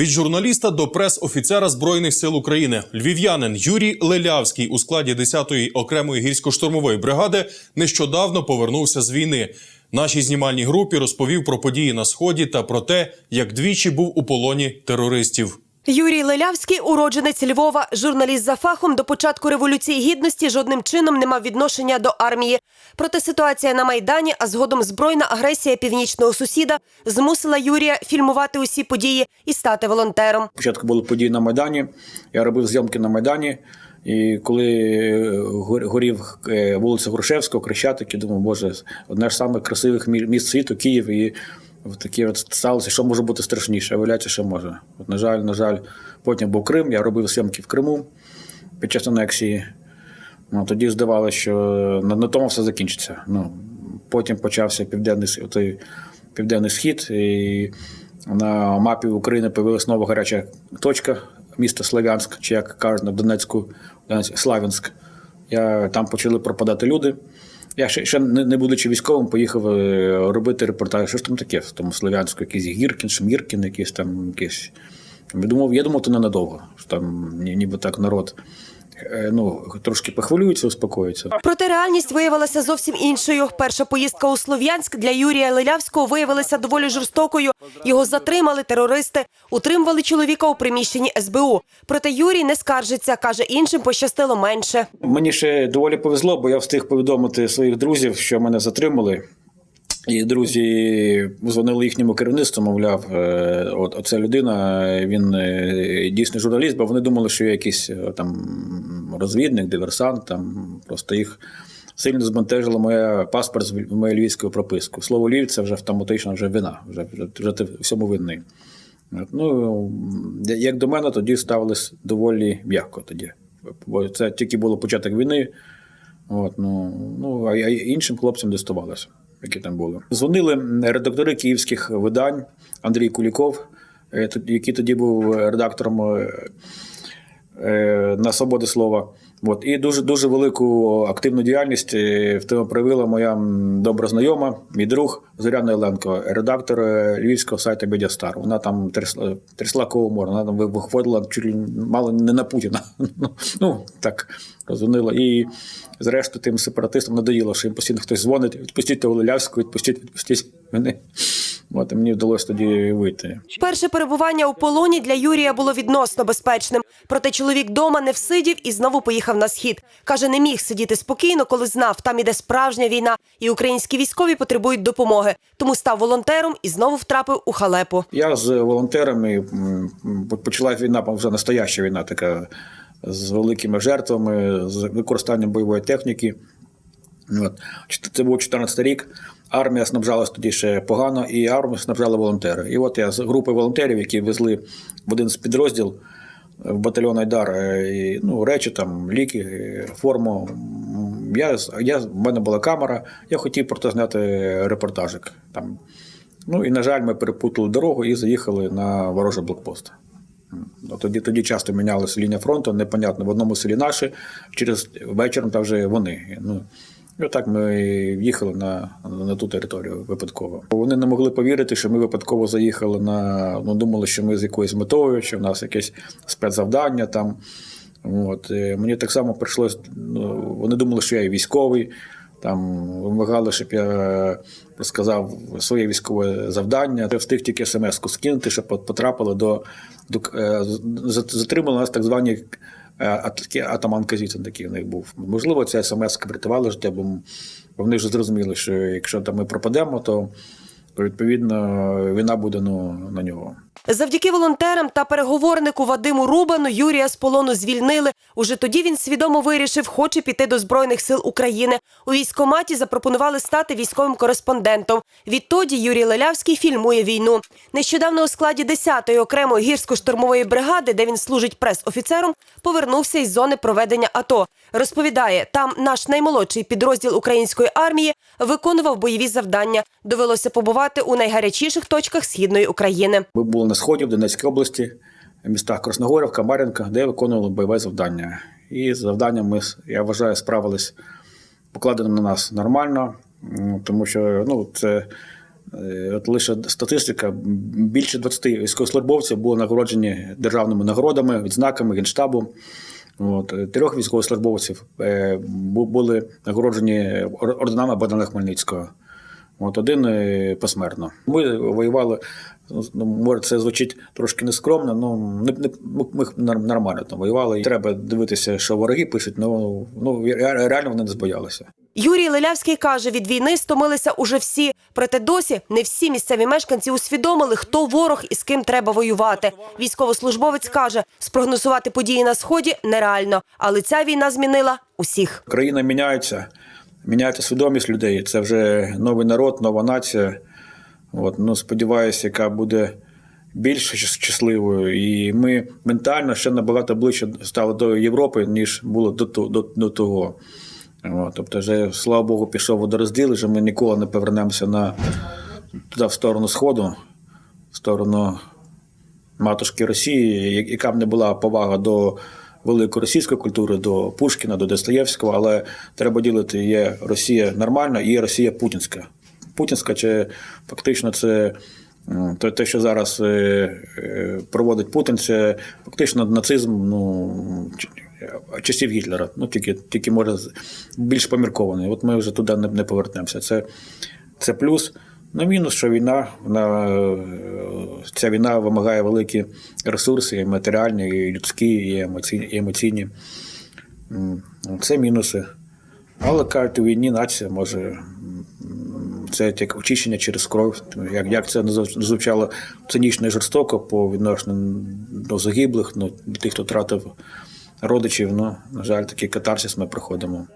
Від журналіста до прес-офіцера збройних сил України львів'янин Юрій Лелявський у складі 10-ї окремої гірсько-штурмової бригади нещодавно повернувся з війни. Нашій знімальній групі розповів про події на сході та про те, як двічі був у полоні терористів. Юрій Лелявський, уродженець Львова, журналіст за фахом до початку революції гідності жодним чином не мав відношення до армії. Проте ситуація на майдані, а згодом збройна агресія північного сусіда змусила Юрія фільмувати усі події і стати волонтером. Спочатку були події на Майдані. Я робив зйомки на Майдані. І коли гор- горів е, вулиця Грушевського, Крещатик, я думав, боже, одне ж самих красивих мі- міст світу, Київ, і от таке от сталося, що може бути страшніше, виявляється, що може. От, на жаль, на жаль, потім був Крим, я робив зйомки в Криму під час анексії. Ну, тоді здавалося, що на, на тому все закінчиться. Ну, потім почався південний, той, південний схід, і на мапі України появилась нова гаряча точка, місто Слов'янськ, чи як кажуть на Донецьку, Славянськ. Я, там почали пропадати люди. Я ще, ще не, будучи військовим, поїхав е, робити репортаж. Що ж там таке в тому Слов'янську, якийсь Гіркін, Шміркін, якийсь там якийсь. Я думав, я думав, то ненадовго, що там ні- ніби так народ ну, трошки похвилюється, успокоїться. Проте реальність виявилася зовсім іншою. Перша поїздка у Слов'янськ для Юрія Лелявського виявилася доволі жорстокою. Його затримали терористи, утримували чоловіка у приміщенні СБУ. Проте Юрій не скаржиться, каже, іншим пощастило менше. Мені ще доволі повезло, бо я встиг повідомити своїх друзів, що мене затримали. І друзі дзвонили їхньому керівництву, мовляв, е, от оця людина, він е, дійсний журналіст, бо вони думали, що я якийсь е, там розвідник, диверсант, там просто їх сильно збентежила моя паспорт з моєю львівською пропискою. Слово Львів це вже автоматично вже вина, вже, вже, вже ти всьому винний. Ну, як до мене, тоді ставились доволі м'яко тоді. Бо це тільки було початок війни. От, ну, ну, а іншим хлопцям доставалося, які там були. Дзвонили редактори київських видань Андрій Куліков, е, який тоді був редактором е, на свободи слова. От. І дуже дуже велику активну діяльність е, в тому проявила моя добра знайома, мій друг Зоряна Еленко, редактор е, львівського сайту Медіастар. Вона там трясла, трясла кого вона там виходила чуть ли мало не на Путіна. ну, так розвинила. І зрештою тим сепаратистам надоїло, що їм постійно хтось дзвонить, відпустіть того Лелявського, відпустіть, відпустіть мене. От, і мені вдалося тоді вийти. Перше перебування у полоні для Юрія було відносно безпечним. Проте чоловік дома не всидів і знову поїхав на схід. Каже, не міг сидіти спокійно, коли знав, там іде справжня війна, і українські військові потребують допомоги. Тому став волонтером і знову втрапив у халепу. Я з волонтерами почалась війна, вже настояща війна, така з великими жертвами, з використанням бойової техніки. От. Це був 14 рік. Армія снабжалась тоді ще погано, і армію снабжали волонтери. І от я з групи волонтерів, які везли в один з підрозділ в батальйон Айдар е, і, ну, речі, там, ліки, е, форму. Я, я, в мене була камера, я хотів просто зняти репортажик. Там. Ну і, на жаль, ми перепутали дорогу і заїхали на ворожий блокпост. Ну, Тоді, тоді часто мінялася лінія фронту, непонятно, в одному селі наші, через вечором там вже вони. Ну, і отак ми їхали на, на ту територію випадково. Вони не могли повірити, що ми випадково заїхали на. Ну, думали, що ми з якоюсь метою, що в нас якесь спецзавдання там. От. Мені так само прийшлось. Ну, вони думали, що я військовий. Там вимагали, щоб я розказав своє військове завдання. Я встиг тільки смс-ку скинути, щоб потрапили до, до е, затримали нас так звані а- такі атаман Казіцин такий в них був. Можливо, ця смс врятувала життя, бо вони вже зрозуміли, що якщо там ми пропадемо, то відповідно війна буде ну, на нього. Завдяки волонтерам та переговорнику Вадиму Рубану Юрія з полону звільнили. Уже тоді він свідомо вирішив, хоче піти до збройних сил України. У військкоматі запропонували стати військовим кореспондентом. Відтоді Юрій Лелявський фільмує війну. Нещодавно у складі 10-ї окремої гірсько-штурмової бригади, де він служить прес-офіцером, повернувся із зони проведення АТО. Розповідає, там наш наймолодший підрозділ української армії виконував бойові завдання. Довелося побувати у найгарячіших точках східної України. Ми були на сході в Донецькій області, в містах Красногорівка, Мар'їнка, де виконували бойове завдання. І з завданням ми, я вважаю, справились покладено на нас нормально, тому що ну, це Е, От лише статистика: більше 20 військовослужбовців було нагороджені державними нагородами, відзнаками Генштабу. От, е, трьох військовослужбовців е, були нагороджені орденами Богдана Хмельницького. От один е, посмертно. Ми воювали. Ну, може, це звучить трошки нескромно, ну не, не, ми, нормально там воювали. І треба дивитися, що вороги пишуть, ну, ну реально вони не збоялися. Юрій Лелявський каже, від війни стомилися уже всі. Проте досі не всі місцеві мешканці усвідомили, хто ворог і з ким треба воювати. Військовослужбовець каже, спрогнозувати події на сході нереально, але ця війна змінила усіх. Країна міняється, міняється свідомість людей. Це вже новий народ, нова нація. От, ну, сподіваюся, яка буде більш щасливою. І ми ментально ще набагато ближче стали до Європи, ніж було до, до, до того. От, тобто, вже, слава Богу, пішов водорозділ, вже ми ніколи не повернемося на, туди, в сторону Сходу, в сторону матушки Росії, яка б не була повага до великої російської культури, до Пушкіна, до Достоєвського, але треба ділити: є Росія нормальна і є Росія путінська. Путінська це фактично це. Те, що зараз е, е, проводить Путін, це фактично нацизм ну, часів Гітлера. Ну, тільки, тільки може більш поміркований. От ми вже туди не повернемося. Це, це плюс. Ну, мінус, що війна, вона, е, ця війна вимагає великі ресурси, і матеріальні, і людські, і емоційні. І емоційні. Це мінуси. Але кажуть, у війні нація може. Це як очищення через кров. Як, як це не зв- звучало цинічно і жорстоко по відношенню до загиблих, ну, тих, хто втратив родичів. Ну, на жаль, такий катарсис ми проходимо.